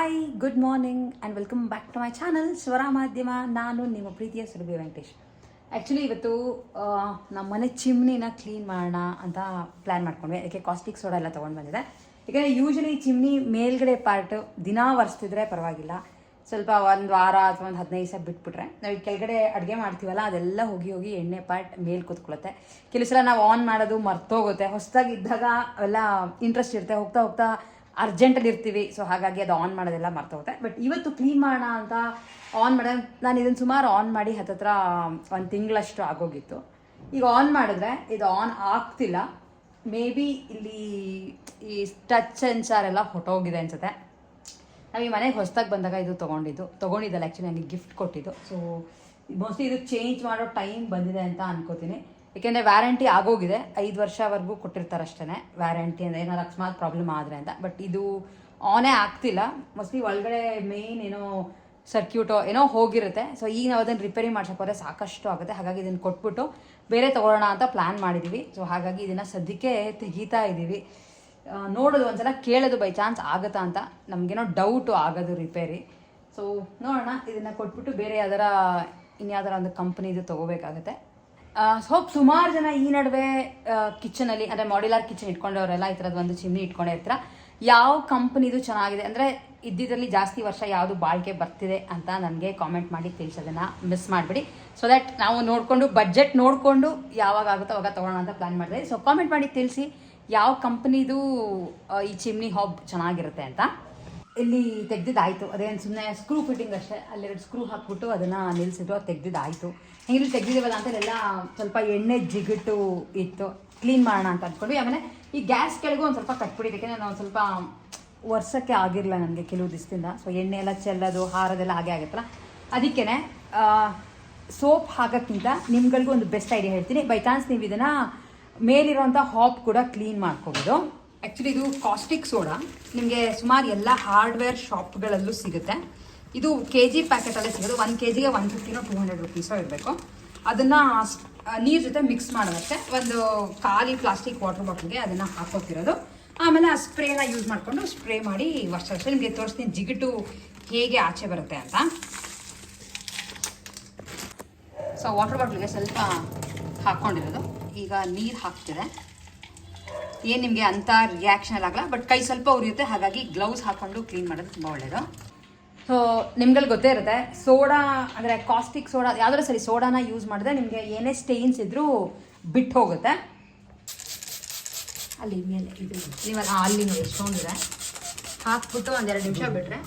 Hi good morning and welcome back to my channel Swara Madhyama ನಾನು ನಿಮ್ಮ ಪ್ರೀತಿಯ Surabhi Venkatesh. Actually ಇವತ್ತು ನಮ್ಮ ಮನೆ ಚಿಮ್ನಿನ ಕ್ಲೀನ್ ಮಾಡೋಣ ಅಂತ ಪ್ಲ್ಯಾನ್ ಮಾಡ್ಕೊಂಡ್ವಿ. ಅದಕ್ಕೆ ಕಾಸ್ಟಿಕ್ ಸೋಡಾ ಎಲ್ಲ ತೊಗೊಂಡು ಬಂದಿದೆ. ಯಾಕಂದರೆ ಯೂಶಲಿ ಚಿಮ್ನಿ ಮೇಲ್ಗಡೆ ಪಾರ್ಟ್ ದಿನ ಒರೆಸ್ತಿದ್ರೆ ಪರವಾಗಿಲ್ಲ. ಸ್ವಲ್ಪ ಒಂದು ವಾರ ಅಥವಾ ಒಂದು ಹದಿನೈದು ದಿವಸ ಬಿಟ್ಬಿಟ್ರೆ, ನಾವು ಕೆಳಗಡೆ ಅಡುಗೆ ಮಾಡ್ತೀವಲ್ಲ, ಅದೆಲ್ಲ ಹೋಗಿ ಹೋಗಿ ಎಣ್ಣೆ ಪಾರ್ಟ್ ಮೇಲೆ ಕೂತ್ಕೊಳ್ಳುತ್ತೆ ಕೆಲವು ಸಲ ನಾವು ಆನ್ ಮಾಡೋದು ಮರ್ತೋಗುತ್ತೆ. ಹೊಸದಾಗಿ ಇದ್ದಾಗ ಎಲ್ಲ ಇಂಟ್ರೆಸ್ಟ್ ಇರುತ್ತೆ. ಹೋಗ್ತಾ ಹೋಗ್ತಾ ಅರ್ಜೆಂಟಲ್ಲಿ ಇರ್ತೀವಿ. ಸೊ ಹಾಗಾಗಿ ಅದು ಆನ್ ಮಾಡೋದೆಲ್ಲ ಮರ್ತೋಗುತ್ತೆ. ಬಟ್ ಇವತ್ತು ಕ್ಲೀನ್ ಮಾಡೋಣ ಅಂತ ಆನ್ ಮಾಡ, ನಾನು ಇದನ್ನು ಸುಮಾರು ಆನ್ ಮಾಡಿ ಹತ್ತತ್ರ ಒಂದು ತಿಂಗಳಷ್ಟು ಆಗೋಗಿತ್ತು. ಈಗ ಆನ್ ಮಾಡಿದ್ರೆ ಇದು ಆನ್ ಆಗ್ತಿಲ್ಲ. ಮೇ ಬಿ ಇಲ್ಲಿ ಈ ಟಚ್ ಸೆನ್ಸಾರ್ ಎಲ್ಲ ಹೊಟ್ಟೋಗಿದೆ ಅನ್ಸುತ್ತೆ. ನಾವು ಈ ಮನೆಗೆ ಹೊಸ್ದಾಗಿ ಬಂದಾಗ ಇದು ತೊಗೊಂಡಿದ್ದು. ತೊಗೊಂಡಿದ್ದಲ್ಲ ಆ್ಯಕ್ಚುಲಿ ನನಗೆ ಗಿಫ್ಟ್ ಕೊಟ್ಟಿದ್ದು. ಸೊ ಮೋಸ್ಟ್ಲಿ ಇದು ಚೇಂಜ್ ಮಾಡೋ ಟೈಮ್ ಬಂದಿದೆ ಅಂತ ಅನ್ಕೋತೀನಿ. ಏಕೆಂದರೆ ವ್ಯಾರಂಟಿ ಆಗೋಗಿದೆ. ಐದು ವರ್ಷವರೆಗೂ ಕೊಟ್ಟಿರ್ತಾರೆ ಅಷ್ಟೇ ವ್ಯಾರಂಟಿ ಅಂದರೆ ಏನಾದ್ರು ಅಕಸ್ಮಾತ್ ಪ್ರಾಬ್ಲಮ್ ಆದರೆ ಅಂತ. ಬಟ್ ಇದು ಆನೇ ಆಗ್ತಿಲ್ಲ. ಮೋಸ್ಟ್ಲಿ ಒಳಗಡೆ ಮೇಯ್ನ್ ಏನೋ ಸರ್ಕ್ಯೂಟೋ ಏನೋ ಹೋಗಿರುತ್ತೆ. ಸೊ ಈಗ ನಾವು ಅದನ್ನು ರಿಪೇರಿ ಮಾಡ್ಸಕ್ಕೆ ಹೋದರೆ ಸಾಕಷ್ಟು ಆಗುತ್ತೆ. ಹಾಗಾಗಿ ಇದನ್ನು ಕೊಟ್ಬಿಟ್ಟು ಬೇರೆ ತೊಗೊಳ್ಳೋಣ ಅಂತ ಪ್ಲ್ಯಾನ್ ಮಾಡಿದ್ದೀವಿ ಸೊ ಹಾಗಾಗಿ ಇದನ್ನು ಸದ್ಯಕ್ಕೆ ತೆಗಿತಾ ಇದ್ದೀವಿ ನೋಡೋದು ಒಂದ್ಸಲ, ಕೇಳೋದು ಬೈ ಚಾನ್ಸ್ ಆಗುತ್ತಾ ಅಂತ. ನಮಗೇನೋ ಡೌಟು ಆಗೋದು ರಿಪೇರಿ ಸೊ ನೋಡೋಣ. ಇದನ್ನು ಕೊಟ್ಬಿಟ್ಟು ಬೇರೆ ಯಾವ್ದಾರ, ಇನ್ಯಾವ್ದಾರ ಒಂದು ಕಂಪ್ನಿದು ತೊಗೋಬೇಕಾಗುತ್ತೆ. ಹೋಪ್ ಸುಮಾರು ಜನ ಈ ನಡುವೆ ಕಿಚನಲ್ಲಿ ಅಂದರೆ ಮಾಡ್ಯುಲರ್ ಕಿಚನ್ ಇಟ್ಕೊಂಡವರೆಲ್ಲ ಈ ಥರದ್ದು ಒಂದು ಚಿಮ್ನಿ ಇಟ್ಕೊಂಡೇ ಇರ್ತೀರ? ಯಾವ ಕಂಪ್ನಿದು ಚೆನ್ನಾಗಿದೆ? ಅಂದರೆ ಇದ್ದಿದ್ರಲ್ಲಿ ಜಾಸ್ತಿ ವರ್ಷ ಯಾವುದು ಬಾಳಿಕೆ ಬರ್ತಿದೆ ಅಂತ ನನಗೆ ಕಾಮೆಂಟ್ ಮಾಡಿ ತಿಳಿಸೋದನ್ನು ಮಿಸ್ ಮಾಡಿಬಿಡಿ. ಸೊ ದ್ಯಾಟ್ ನಾವು ನೋಡಿಕೊಂಡು ಬಜೆಟ್ ನೋಡಿಕೊಂಡು ಯಾವಾಗ ಆಗುತ್ತೋ ಅವಾಗ ತೊಗೊಳ್ಳೋಣ ಅಂತ ಪ್ಲ್ಯಾನ್ ಮಾಡಿದೆ. ಸೊ ಕಾಮೆಂಟ್ ಮಾಡಿ ತಿಳಿಸಿ, ಯಾವ ಕಂಪ್ನಿದು ಈ ಚಿಮ್ನಿ ಹಾಬ್ ಚೆನ್ನಾಗಿರುತ್ತೆ ಅಂತ. ಇಲ್ಲಿ ತೆಗ್ದಿದ್ದಾಯ್ತು? ಅದೇನು ಸುಮ್ಮನೆ ಸ್ಕ್ರೂ ಫಿಟ್ಟಿಂಗ್ ಅಷ್ಟೇ ಅಲ್ಲೆರಡು ಸ್ಕ್ರೂ ಹಾಕ್ಬಿಟ್ಟು ಅದನ್ನು ನಿಲ್ಲಿಸಿದ್ರು ಅದು ತೆಗ್ದಿದ್ದಾಯ್ತು. ಇಲ್ಲಿ ತೆಗ್ದಿದ್ದೀವಲ್ಲ ಅಂತ ಎಲ್ಲ ಸ್ವಲ್ಪ ಎಣ್ಣೆ ಜಿಗಿಟ್ಟು ಇತ್ತು. ಕ್ಲೀನ್ ಮಾಡೋಣ ಅಂತ ಅಂದ್ಕೊಂಡ್ವಿ. ಆಮೇಲೆ ಈ ಗ್ಯಾಸ್ ಕೆಳಗೂ ಒಂದು ಸ್ವಲ್ಪ ಕಟ್ಬಿಟ್ಟಿದೆ ಯಾಕೆಂದರೆ ಒಂದು ಸ್ವಲ್ಪ ವರ್ಷಕ್ಕೆ ಆಗಿರಲ್ಲ ನನಗೆ ಕೆಲವು ದಿವಸದಿಂದ. ಸೊ ಎಣ್ಣೆ ಎಲ್ಲ ಚೆಲ್ಲೋದು, ಹಾರದೆಲ್ಲ ಹಾಗೆ ಆಗುತ್ತಲ್ಲ. ಅದಕ್ಕೇ ಸೋಪ್ ಹಾಕೋಕ್ಕಿಂತ ನಿಮ್ಗಳಿಗೂ ಒಂದು ಬೆಸ್ಟ್ ಐಡಿಯಾ ಹೇಳ್ತೀನಿ. ಬೈ ಚಾನ್ಸ್ ನೀವು ಇದನ್ನು ಮೇಲಿರುವಂಥ ಹಾಪ್ ಕೂಡ ಕ್ಲೀನ್ ಮಾಡ್ಕೋಬೋದು. ಆ್ಯಕ್ಚುಲಿ ಇದು ಕಾಸ್ಟಿಕ್ ಸೋಡಾ ನಿಮಗೆ ಸುಮಾರು ಎಲ್ಲ ಹಾರ್ಡ್ವೇರ್ ಶಾಪ್ಗಳಲ್ಲೂ ಸಿಗುತ್ತೆ. ಇದು ಕೆ ಜಿ ಪ್ಯಾಕೆಟಲ್ಲೇ ಸಿಗೋದು. ಒನ್ ಕೆ ಜಿಗೆ ಒನ್ ಫಿಫ್ಟಿನೋ ಟೂ ಹಂಡ್ರೆಡ್ ರುಪೀಸೋ ಇರಬೇಕು. ಅದನ್ನು ನೀರು ಜೊತೆ ಮಿಕ್ಸ್ ಮಾಡೋದಕ್ಕೆ ಒಂದು ಖಾಲಿ ಪ್ಲಾಸ್ಟಿಕ್ ವಾಟರ್ ಬಾಟ್ಲಿಗೆ ಅದನ್ನು ಹಾಕೋತಿರೋದು. ಆಮೇಲೆ ಆ ಸ್ಪ್ರೇನ ಯೂಸ್ ಮಾಡಿಕೊಂಡು ಸ್ಪ್ರೇ ಮಾಡಿ ವರ್ಷ ವರ್ಷ ನಿಮಗೆ ತೋರಿಸ್ತೀನಿ ಜಿಗಿಟು ಹೇಗೆ ಆಚೆ ಬರುತ್ತೆ ಅಂತ. ಸೊ ವಾಟರ್ ಬಾಟ್ಲಿಗೆ ಸ್ವಲ್ಪ ಹಾಕ್ಕೊಂಡಿರೋದು ಈಗ ನೀರು ಹಾಕ್ತಿದೆ. ಏನು ನಿಮಗೆ ಅಂಥ ರಿಯಾಕ್ಷನ್ ಆಗಲ್ಲ ಬಟ್ ಕೈ ಸ್ವಲ್ಪ ಉರಿಯುತ್ತೆ, ಹಾಗಾಗಿ ಗ್ಲೌಸ್ ಹಾಕ್ಕೊಂಡು ಕ್ಲೀನ್ ಮಾಡೋದು ತುಂಬ ಒಳ್ಳೆಯದು ಸೊ ನಿಮ್ಗಲ್ಲಿ ಗೊತ್ತೇ ಇರುತ್ತೆ, ಸೋಡಾ, ಅಂದರೆ ಕಾಸ್ಟಿಕ್ ಸೋಡಾ, ಯಾವ್ದಾದ್ರು ಸರಿ ಸೋಡಾನ ಯೂಸ್ ಮಾಡಿದ್ರೆ ನಿಮಗೆ ಏನೇ ಸ್ಟೇನ್ಸ್ ಇದ್ದರೂ ಬಿಟ್ಟು ಹೋಗುತ್ತೆ. ಅಲ್ಲಿ ಮೇಲೆ ಇದು ನೀವಲ್ಲ ಅಲ್ಲಿ ನೋಡಿ, ಎಷ್ಟೊಂದಿದೆ. ಹಾಕ್ಬಿಟ್ಟು ಒಂದೆರಡು ನಿಮಿಷ ಬಿಟ್ರೆ.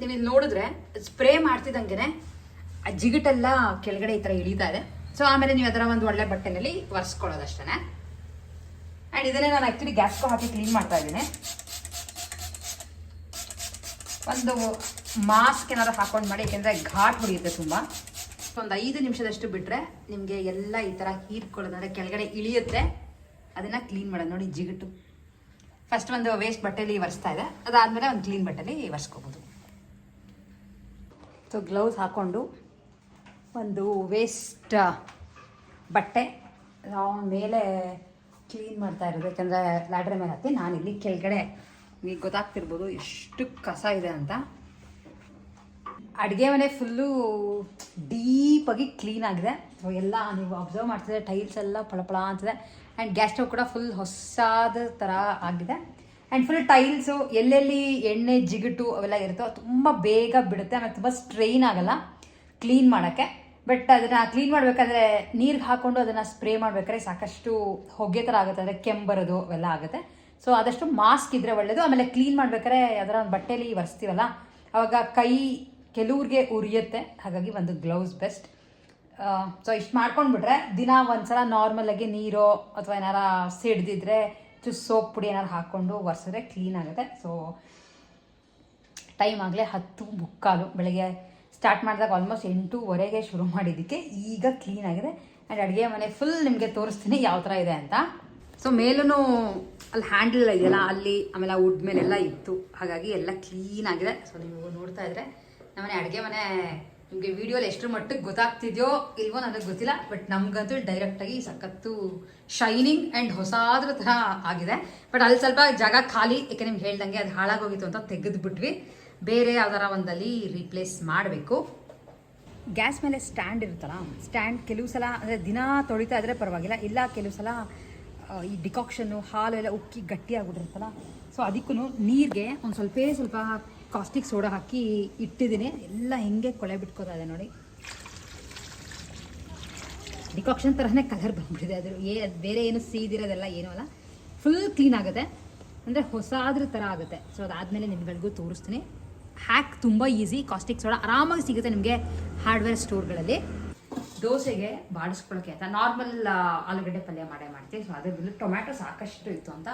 ನೀವು ನೋಡಿದ್ರೆ ಸ್ಪ್ರೇ ಮಾಡ್ತಿದ್ದಂಗೆ ಆ ಜಿಗಿಟೆಲ್ಲ ಕೆಳಗಡೆ ಈ ಥರ ಇಳಿತಾ ಇದೆ. ಸೊ ಆಮೇಲೆ ನೀವು ಅದರ ಒಂದು ಒಳ್ಳೆ ಬಟ್ಟೆನಲ್ಲಿ ಒರೆಸ್ಕೊಳ್ಳೋದಷ್ಟೇ ಆ್ಯಂಡ್ ಇದನ್ನೇ ನಾನು ಆ್ಯಕ್ಚುಲಿ ಗ್ಯಾಸ್ಕೋ ಹಾಕಿ ಕ್ಲೀನ್ ಮಾಡ್ತಾ ಇದ್ದೀನಿ. ಒಂದು ಮಾಸ್ಕ್ ಏನಾದ್ರು ಹಾಕೊಂಡು ಮಾಡಿ, ಏಕೆಂದರೆ ಘಾಟ್ ಹೊಡೆಯುತ್ತೆ ತುಂಬ. ಒಂದು ಐದು ನಿಮಿಷದಷ್ಟು ಬಿಟ್ಟರೆ ನಿಮಗೆ ಎಲ್ಲ ಈ ಥರ ಹೀರ್ಕೊಳ್ಳೋದಂದರೆ ಕೆಳಗಡೆ ಇಳಿಯುತ್ತೆ. ಅದನ್ನು ಕ್ಲೀನ್ ಮಾಡೋದು. ನೋಡಿ, ಜಿಗಟು. ಫಸ್ಟ್ ಒಂದು ವೇಸ್ಟ್ ಬಟ್ಟೆಲಿ ಒರೆಸ್ತಾ ಇದೆ. ಅದಾದಮೇಲೆ ಒಂದು ಕ್ಲೀನ್ ಬಟ್ಟೆಲಿ ಒರೆಸ್ಕೋಬೋದು. ಸೊ ಗ್ಲೌಸ್ ಹಾಕ್ಕೊಂಡು ಒಂದು ವೇಸ್ಟ್ ಬಟ್ಟೆ ನಾವು ಮೇಲೆ ಕ್ಲೀನ್ ಮಾಡ್ತಾ ಇರೋದು. ಯಾಕಂದರೆ ಲ್ಯಾಡ್ರ್ ಮೇಲೆ ಹತ್ತಿ ನಾನಿಲ್ಲಿ ಕೆಳಗಡೆ ನೀವು ಗೊತ್ತಾಗ್ತಿರ್ಬೋದು ಎಷ್ಟು ಕಸ ಇದೆ ಅಂತ. ಅಡುಗೆ ಮನೆ ಫುಲ್ಲು ಡೀಪಾಗಿ ಕ್ಲೀನ್ ಆಗಿದೆ. ಎಲ್ಲ ನೀವು ಅಬ್ಸರ್ವ್ ಮಾಡ್ತಿದ್ರೆ ಟೈಲ್ಸ್ ಎಲ್ಲ ಪಳಪಳ ಅಂತಿದೆ. ಆ್ಯಂಡ್ ಗ್ಯಾಸ್ ಸ್ಟವ್ ಕೂಡ ಫುಲ್ ಹೊಸಾದ ಥರ ಆಗಿದೆ. ಆ್ಯಂಡ್ ಫುಲ್ ಟೈಲ್ಸು ಎಲ್ಲೆಲ್ಲಿ ಎಣ್ಣೆ, ಜಿಗುಟು ಅವೆಲ್ಲ ಇರುತ್ತೋ, ತುಂಬ ಬೇಗ ಬಿಡುತ್ತೆ. ಆಮೇಲೆ ತುಂಬ ಸ್ಟ್ರೈನ್ ಆಗಲ್ಲ. ಕ್ಲೀನ್ ಮಾಡೋಕ್ಕೆ. ಬಟ್ ಅದನ್ನು ಕ್ಲೀನ್ ಮಾಡಬೇಕಾದ್ರೆ ನೀರಿಗೆ ಹಾಕ್ಕೊಂಡು ಅದನ್ನು ಸ್ಪ್ರೇ ಮಾಡಬೇಕಾದ್ರೆ ಸಾಕಷ್ಟು ಹೊಗೆ ಥರ ಆಗುತ್ತೆ. ಅಂದರೆ ಕೆಂಬರೋದು ಅವೆಲ್ಲ ಆಗುತ್ತೆ. ಸೊ ಆದಷ್ಟು ಮಾಸ್ಕ್ ಇದ್ದರೆ ಒಳ್ಳೆಯದು ಆಮೇಲೆ ಕ್ಲೀನ್ ಮಾಡ್ಬೇಕಾದ್ರೆ ಅದರ ಒಂದು ಬಟ್ಟೆಲಿ ಒರೆಸ್ತೀವಲ್ಲ, ಅವಾಗ ಕೈ ಕೆಲವ್ರಿಗೆ ಉರಿಯುತ್ತೆ. ಹಾಗಾಗಿ ಒಂದು ಗ್ಲೌಸ್ ಬೆಸ್ಟ್ ಸೊ ಇಷ್ಟು ಮಾಡ್ಕೊಂಡ್ಬಿಟ್ರೆ ದಿನ ಒಂದ್ಸಲ ನಾರ್ಮಲಾಗಿ ನೀರು ಅಥವಾ ಏನಾರ ಸಿಡ್ದಿದ್ರೆ ಚುಸ್ ಸೋಪ್ ಪುಡಿ ಏನಾರು ಹಾಕ್ಕೊಂಡು ಒರೆಸಿದ್ರೆ ಕ್ಲೀನ್ ಆಗುತ್ತೆ. ಸೊ ಟೈಮ್ ಆಗಲೇ ಹತ್ತು ಮುಕ್ಕಾಲು. ಬೆಳಗ್ಗೆ ಸ್ಟಾರ್ಟ್ ಮಾಡಿದಾಗ ಆಲ್ಮೋಸ್ಟ್ ಎಂಟೂವರೆಗೆ ಶುರು ಮಾಡಿದ್ದಕ್ಕೆ ಈಗ ಕ್ಲೀನ್ ಆಗಿದೆ. ಆ್ಯಂಡ್ ಅಡುಗೆ ಮನೆ ಫುಲ್ ನಿಮಗೆ ತೋರಿಸ್ತೀನಿ ಯಾವ ಥರ ಇದೆ ಅಂತ. ಸೊ ಮೇಲೂ ಅಲ್ಲಿ ಹ್ಯಾಂಡಲ್ ಇದೆಯಲ್ಲ, ಅಲ್ಲಿ ಆಮೇಲೆ ಆ ವುಡ್ ಮೇಲೆಲ್ಲ ಇತ್ತು. ಹಾಗಾಗಿ ಎಲ್ಲ ಕ್ಲೀನ್ ಆಗಿದೆ. ಸೊ ನೀವು ನೋಡ್ತಾ ಇದ್ರೆ ನಮ್ಮನೆ ಅಡುಗೆ ಮನೆ ನಿಮಗೆ ವಿಡಿಯೋಲಿ ಎಷ್ಟರ ಮಟ್ಟಿಗೆ ಗೊತ್ತಾಗ್ತಿದೆಯೋ ಇಲ್ವೋ ನನಗೆ ಗೊತ್ತಿಲ್ಲ. ಬಟ್ ನಮಗಂತೂ ಡೈರೆಕ್ಟಾಗಿ ಸಖತ್ತು ಶೈನಿಂಗ್ ಆ್ಯಂಡ್ ಹೊಸಾದ್ರ ಥರ ಆಗಿದೆ. ಬಟ್ ಅಲ್ಲಿ ಸ್ವಲ್ಪ ಜಾಗ ಖಾಲಿ ಯಾಕೆ ನಿಮ್ಗೆ ಹೇಳ್ದಂಗೆ ಅದು ಹಾಳಾಗೋಗಿತ್ತು ಅಂತ ತೆಗೆದು ಬಿಟ್ವಿ ಬೇರೆ ಯಾವ್ದಾರ ಒಂದಲ್ಲಿ ರೀಪ್ಲೇಸ್ ಮಾಡಬೇಕು. ಗ್ಯಾಸ್ ಮೇಲೆ ಸ್ಟ್ಯಾಂಡ್ ಇರುತ್ತಲ್ಲ ಸ್ಟ್ಯಾಂಡ್ ಕೆಲವು ಸಲ, ಅಂದರೆ ದಿನ ತೊಳಿತಾ ಇದ್ರೆ ಪರವಾಗಿಲ್ಲ, ಇಲ್ಲ ಕೆಲವು ಸಲ ಈ ಡಿಕಾಕ್ಷನ್ನು ಹಾಲು ಎಲ್ಲ ಉಕ್ಕಿ ಗಟ್ಟಿಯಾಗ್ಬಿಟ್ಟಿರುತ್ತಲ್ಲ ಸೊ ಅದಕ್ಕೂ ನೀರಿಗೆ ಒಂದು ಸ್ವಲ್ಪ ಸ್ವಲ್ಪ ಕಾಸ್ಟಿಕ್ ಸೋಡಾ ಹಾಕಿ ಇಟ್ಟಿದ್ದೀನಿ. ಎಲ್ಲ ಹೆಂಗೆ ಕೊಳೆ ಬಿಟ್ಕೋತಾ ಇದೆ ನೋಡಿ. ಡಿಕಾಕ್ಷನ್ ಥರನೇ ಕಲರ್ ಬಂದ್ಬಿಟ್ಟಿದೆ. ಅದ್ರ ಏ, ಬೇರೆ ಏನು ಸೀದಿರೋದೆಲ್ಲ ಏನೂ ಅಲ್ಲ. ಫುಲ್ ಕ್ಲೀನ್ ಆಗುತ್ತೆ. ಅಂದರೆ ಹೊಸಾದ್ರ ಥರ ಆಗುತ್ತೆ. ಸೊ ಅದಾದಮೇಲೆ ನಿಮ್ಗಳಿಗೂ ತೋರಿಸ್ತೀನಿ. ಹ್ಯಾಕ್ ತುಂಬ ಈಸಿ ಕಾಸ್ಟಿಕ್ ಸೋಡಾ ಆರಾಮಾಗಿ ಸಿಗುತ್ತೆ ನಿಮಗೆ ಹಾರ್ಡ್ವೇರ್ ಸ್ಟೋರ್ಗಳಲ್ಲಿ ದೋಸೆಗೆ ಬಾಡಿಸ್ಕೊಳ್ಳೋಕೆ ಅಂತ ನಾರ್ಮಲ್ ಆಲೂಗಡ್ಡೆ ಪಲ್ಯ ಮಾಡೇ ಮಾಡ್ತೀವಿ. ಸೊ ಅದ್ರ ಬದಲು ಟೊಮ್ಯಾಟೊ ಸಾಕಷ್ಟು ಇತ್ತು ಅಂತ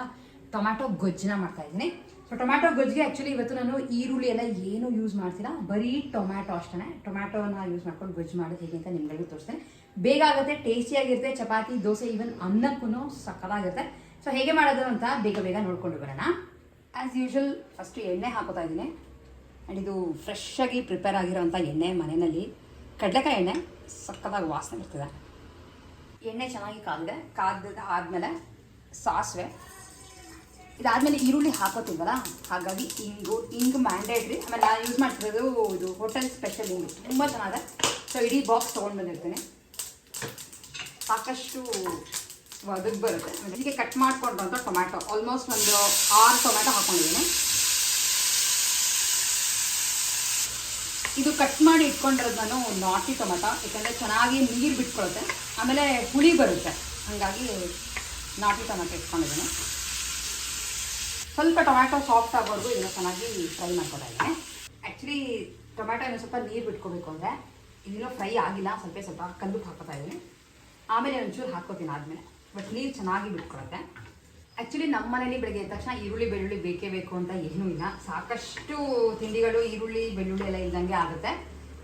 ಟೊಮ್ಯಾಟೊ ಗೊಜ್ಜನ್ನ ಮಾಡ್ತಾ ಇದ್ದೀನಿ. ಸೊ ಟೊಮ್ಯಾಟೊ ಗೊಜ್ಜಿಗೆ ಆ್ಯಕ್ಚುಲಿ ಇವತ್ತು ನಾನು ಈರುಳ್ಳಿ ಎಲ್ಲ ಏನು ಯೂಸ್ ಮಾಡ್ತಿಲ್ಲ ಬರೀ ಟೊಮ್ಯಾಟೊ ಅಷ್ಟೇ ಟೊಮ್ಯಾಟೊನ ಯೂಸ್ ಮಾಡ್ಕೊಂಡು ಗೊಜ್ಜು ಮಾಡೋದು ಹೇಗೆ ಅಂತ ನಿಮ್ಗಳಿಗೂ ತೋರಿಸ್ತೇನೆ. ಬೇಗ ಆಗುತ್ತೆ ಟೇಸ್ಟಿಯಾಗಿರುತ್ತೆ ಚಪಾತಿ, ದೋಸೆ ಈವನ್ ಅನ್ನಕ್ಕೂ ಸಕ್ಕತ್ತಾಗಿರುತ್ತೆ ಸೊ ಹೇಗೆ ಮಾಡೋದು ಅಂತ ಬೇಗ ಬೇಗ ನೋಡ್ಕೊಂಡು ಬರೋಣ. ಆ್ಯಸ್ ಯೂಶುವಲ್ ಫಸ್ಟು ಎಣ್ಣೆ ಹಾಕೋತಾ ಇದ್ದೀನಿ. ಆ್ಯಂಡ್ ಇದು ಫ್ರೆಶ್ ಆಗಿ ಪ್ರಿಪೇರ್ ಆಗಿರೋಂಥ ಎಣ್ಣೆ ಮನೆಯಲ್ಲಿ. ಕಡಲೆಕಾಯಿ ಎಣ್ಣೆ ಸಕ್ಕತ್ತಾಗಿ ವಾಸನೆ ಇರ್ತದೆ. ಎಣ್ಣೆ ಚೆನ್ನಾಗಿ ಕಾದಿದೆ. ಕಾದ ಆದಮೇಲೆ ಸಾಸಿವೆ. ಇದಾದಮೇಲೆ ಈರುಳ್ಳಿ ಹಾಕೋತಿಲ್ವಲ್ಲ ಹಾಗಾಗಿ ಇಂಗು ಇಂಗು ಮ್ಯಾಂಡೇಟ್ರಿ ಆಮೇಲೆ ನಾನು ಯೂಸ್ ಮಾಡ್ತಿರೋದು ಇದು ಹೋಟೆಲ್ ಸ್ಪೆಷಲ್ ಇಂಗು. ತುಂಬ ಚೆನ್ನಾಗಿದೆ. ಸೊ ಇಡೀ ಬಾಕ್ಸ್ ತೊಗೊಂಡು ಬಂದಿರ್ತೀನಿ. ಸಾಕಷ್ಟು ಒದಗಿ ಬರುತ್ತೆ. ಹೀಗೆ ಕಟ್ ಮಾಡ್ಕೊಂಡ್ರಂತ ಟೊಮ್ಯಾಟೊ ಆಲ್ಮೋಸ್ಟ್ ಒಂದು ಆರು ಟೊಮ್ಯಾಟೊ ಹಾಕೊಂಡಿದ್ದೀನಿ. ಇದು ಕಟ್ ಮಾಡಿ ಇಟ್ಕೊಂಡಿರೋದು ನಾನು ನಾಟಿ ಟೊಮೆಟೊ, ಯಾಕಂದರೆ ಚೆನ್ನಾಗಿ ನೀರು ಬಿಟ್ಕೊಳುತ್ತೆ. ಆಮೇಲೆ ಹುಳಿ ಬರುತ್ತೆ. ಹಾಗಾಗಿ ನಾಟಿ ಟೊಮೆಟೊ ಇಟ್ಕೊಂಡಿದ್ದೀನಿ. ಸ್ವಲ್ಪ ಟೊಮ್ಯಾಟೊ ಸಾಫ್ಟ್ ಆಗೋವರೆಗೂ ಇದನ್ನು ಚೆನ್ನಾಗಿ ಫ್ರೈ ಇದ್ದೀನಿ. ಆ್ಯಕ್ಚುಲಿ ಟೊಮ್ಯಾಟೊ ಇನ್ನೂ ಸ್ವಲ್ಪ ನೀರು ಬಿಟ್ಕೋಬೇಕು ಅಂದರೆ ಇನ್ನೂ ಫ್ರೈ ಆಗಿಲ್ಲ. ಸ್ವಲ್ಪ ಸ್ವಲ್ಪ ಕಲ್ಲು ಹಾಕೋತಾ ಇದ್ದೀನಿ. ಆಮೇಲೆ ಒಂಚೂರು ಹಾಕೋತೀನಿ ಆದಮೇಲೆ. ಬಟ್ ನೀರು ಚೆನ್ನಾಗಿ ಬಿಟ್ಕೊಳುತ್ತೆ. ಆ್ಯಕ್ಚುಲಿ ನಮ್ಮ ಮನೇಲಿ ಬೆಳಗ್ಗೆ ಎದ್ದ ತಕ್ಷಣ ಈರುಳ್ಳಿ, ಬೆಳ್ಳುಳ್ಳಿ ಬೇಕೇ ಬೇಕು ಅಂತ ಏನೂ ಇಲ್ಲ. ಸಾಕಷ್ಟು ತಿಂಡಿಗಳು ಈರುಳ್ಳಿ, ಬೆಳ್ಳುಳ್ಳಿ ಎಲ್ಲ ಇಲ್ದಂಗೆ ಆಗುತ್ತೆ.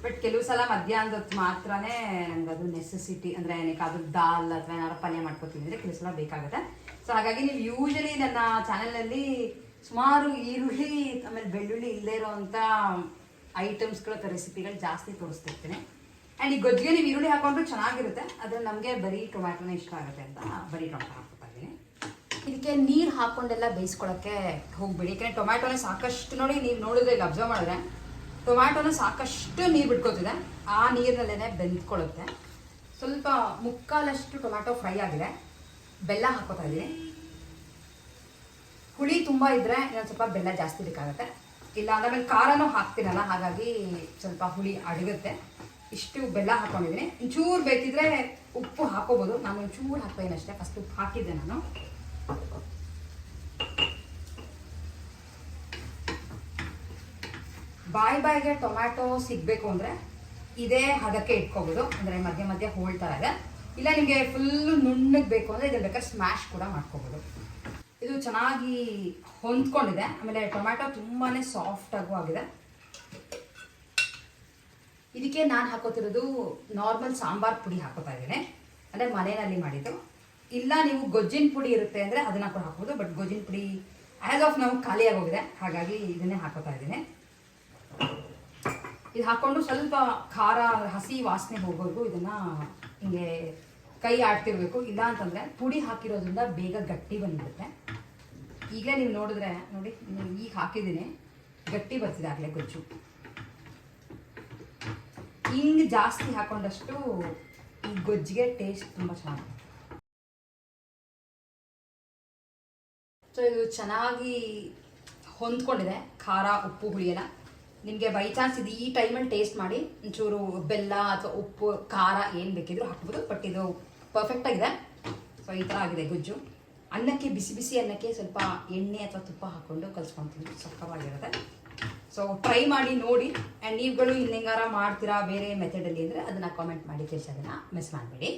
ಬಟ್ ಕೆಲವು ಸಲ ಮಧ್ಯಾಹ್ನದ ಮಾತ್ರನೇ ನಂಗೆ ಅದು ನೆಸೆಸಿಟಿ ಅಂದರೆ ಅದು ದಾಲ್ ಅಥವಾ ಏನಾದ್ರು ಪಲ್ಯ ಮಾಡ್ಕೊತೀನಿ ಅಂದರೆ ಕೆಲವು ಸಲ ಬೇಕಾಗುತ್ತೆ. ಸೊ ಹಾಗಾಗಿ ನೀವು ಯೂಶಲಿ ನನ್ನ ಚಾನಲಲ್ಲಿ ಸುಮಾರು ಈರುಳ್ಳಿ, ಆಮೇಲೆ ಬೆಳ್ಳುಳ್ಳಿ ಇಲ್ಲದೇ ಇರೋವಂಥ ಐಟಮ್ಸ್ಗಳ ರೆಸಿಪಿಗಳು ಜಾಸ್ತಿ ತೋರಿಸ್ತಿರ್ತೀನಿ. ಆ್ಯಂಡ್ ಈ ಗೊಜ್ಜಿಗೆ ನೀವು ಈರುಳ್ಳಿ ಹಾಕೊಂಡ್ರೆ ಚೆನ್ನಾಗಿರುತ್ತೆ. ಆದರೆ ನಮಗೆ ಬರೀ ಟೊಮ್ಯಾಟೊನೇ ಇಷ್ಟ ಆಗುತ್ತೆ ಅಂತ ಬರೀ ಟೊಮ್ಯಾಟೊ ಇದಕ್ಕೆ ನೀರು ಹಾಕೊಂಡೆಲ್ಲ ಬೇಯಿಸ್ಕೊಳ್ಳೋಕ್ಕೆ ಹೋಗ್ಬಿಡಿ. ಯಾಕಂದರೆ ಟೊಮ್ಯಾಟೋನ ಸಾಕಷ್ಟು ನೋಡಿ ನೀವು ನೋಡಿದ್ರೆ ಈಗ ಅಬ್ಸರ್ವ್ ಮಾಡಿದ್ರೆ ಟೊಮ್ಯಾಟೊನ ಸಾಕಷ್ಟು ನೀರು ಬಿಟ್ಕೋತಿದೆ ಆ ನೀರಿನಲ್ಲೇ ಬೆಂದ್ಕೊಳ್ಳುತ್ತೆ ಸ್ವಲ್ಪ ಮುಕ್ಕಾಲಷ್ಟು ಟೊಮ್ಯಾಟೊ ಫ್ರೈ ಆಗಿದೆ. ಬೆಲ್ಲ ಹಾಕೋತಾ ಇದ್ದೀನಿ. ಹುಳಿ ತುಂಬ ಇದ್ದರೆ ಇನ್ನೊಂದು ಸ್ವಲ್ಪ ಬೆಲ್ಲ ಜಾಸ್ತಿ ಬೇಕಾಗುತ್ತೆ. ಇಲ್ಲ ಅಂದ್ರೆ ಖಾರನೂ ಹಾಕ್ತೀನಲ್ಲ, ಹಾಗಾಗಿ ಸ್ವಲ್ಪ ಹುಳಿ ಅಡಗುತ್ತೆ. ಇಷ್ಟು ಬೆಲ್ಲ ಹಾಕೊಂಡಿದ್ದೀನಿ. ಒಂಚೂರು ಬೇಕಿದ್ರೆ ಉಪ್ಪು ಹಾಕೋಬೋದು. ನಾನು ಒಂಚೂರು ಹಾಕ್ತೀನಿ ಅಷ್ಟೇ ಫಸ್ಟ್ ಉಪ್ಪು ಹಾಕಿದ್ದೆ ನಾನು. ಬಾಯಿ ಬಾಯಿಗೆ ಟೊಮ್ಯಾಟೊ ಸಿಗಬೇಕು ಅಂದರೆ ಇದೇ ಹದಕ್ಕೆ ಇಟ್ಕೋಬೋದು. ಅಂದರೆ ಮಧ್ಯ ಮಧ್ಯ ಹೋಳ್ತಾ ಇದೆ. ಇಲ್ಲ ನಿಮಗೆ ಫುಲ್ಲು ನುಣ್ಣಗೆ ಬೇಕು ಅಂದರೆ ಇದ್ರ ಬೇಕಾದ್ರೆ ಸ್ಮ್ಯಾಶ್ ಕೂಡ ಮಾಡ್ಕೋಬೋದು. ಇದು ಚೆನ್ನಾಗಿ ಹೊಂದ್ಕೊಂಡಿದೆ. ಆಮೇಲೆ ಟೊಮ್ಯಾಟೊ ತುಂಬಾ ಸಾಫ್ಟಾಗೂ ಆಗಿದೆ. ಇದಕ್ಕೆ ನಾನು ಹಾಕೋತಿರೋದು ನಾರ್ಮಲ್ ಸಾಂಬಾರ್ ಪುಡಿ ಹಾಕೋತಾ ಇದ್ದೀನಿ. ಅಂದರೆ ಮನೆಯಲ್ಲಿ ಮಾಡಿದ್ದು. ಇಲ್ಲ, ನೀವು ಗೊಜ್ಜಿನ ಪುಡಿ ಇರುತ್ತೆ ಅಂದರೆ ಅದನ್ನ ಕೂಡ ಹಾಕ್ಬೋದು. ಬಟ್ ಗೊಜ್ಜಿನ ಪುಡಿ ಆ್ಯಸ್ ಆಫ್ ನಾವು ಖಾಲಿಯಾಗಿ ಹೋಗಿದೆ ಹಾಗಾಗಿ ಇದನ್ನೇ ಹಾಕೋತಾ ಇದ್ದೀನಿ. ಇದು ಹಾಕ್ಕೊಂಡು ಸ್ವಲ್ಪ ಖಾರ, ಹಸಿ ವಾಸನೆ ಹೋಗೋರ್ಗು ಇದನ್ನ ಹಿಂಗೆ ಕೈ ಆಡ್ತಿರ್ಬೇಕು. ಇಲ್ಲ ಅಂತಂದ್ರೆ ಪುಡಿ ಹಾಕಿರೋದ್ರಿಂದ ಬೇಗ ಗಟ್ಟಿ ಬಂದ್ಬಿಡುತ್ತೆ. ಈಗ ನೀವು ನೋಡಿದ್ರೆ, ನೋಡಿ ಈಗ ಹಾಕಿದ್ದೀನಿ. ಗಟ್ಟಿ ಬರ್ತಿದೆ ಆಗಲೇ ಗೊಜ್ಜು. ಹಿಂಗೆ ಜಾಸ್ತಿ ಹಾಕೊಂಡಷ್ಟು ಈ ಗೊಜ್ಜಿಗೆ ಟೇಸ್ಟ್ ತುಂಬ ಚೆನ್ನಾಗಿ ಚೆನ್ನಾಗಿ ಹೊಂದ್ಕೊಂಡಿದೆ, ಖಾರ, ಉಪ್ಪು, ಹುಳಿಯೆಲ್ಲ. ನಿಮಗೆ ಬೈ ಚಾನ್ಸ್ ಇದು ಈ ಟೈಮಲ್ಲಿ ಟೇಸ್ಟ್ ಮಾಡಿ, ಒಂಚೂರು ಬೆಲ್ಲ ಅಥವಾ ಉಪ್ಪು, ಖಾರ ಏನು ಬೇಕಿದ್ರು ಹಾಕ್ಬೋದು ಬಟ್ ಇದು ಪರ್ಫೆಕ್ಟ್ ಆಗಿದೆ. ಸೊ ಈ ಥರ ಆಗಿದೆ ಗುಜ್ಜು. ಅನ್ನಕ್ಕೆ, ಬಿಸಿ ಬಿಸಿ ಅನ್ನಕ್ಕೆ ಸ್ವಲ್ಪ ಎಣ್ಣೆ ಅಥವಾ ತುಪ್ಪ ಹಾಕ್ಕೊಂಡು ಕಲ್ಸ್ಕೊತೀನಿ. ಸಕ್ಕವಾಗಿರುತ್ತೆ ಸೊ ಟ್ರೈ ಮಾಡಿ ನೋಡಿ. ಆ್ಯಂಡ್ ನೀವುಗಳು ಇನ್ನೆಂಗಾರ ಮಾಡ್ತೀರಾ ಬೇರೆ ಮೆಥಡಲ್ಲಿ ಅಂದರೆ ಅದನ್ನು ಕಾಮೆಂಟ್ ಮಾಡಿ ತಿಳಿಸೋದನ್ನು ಮಿಸ್ ಮಾಡಬೇಡಿ.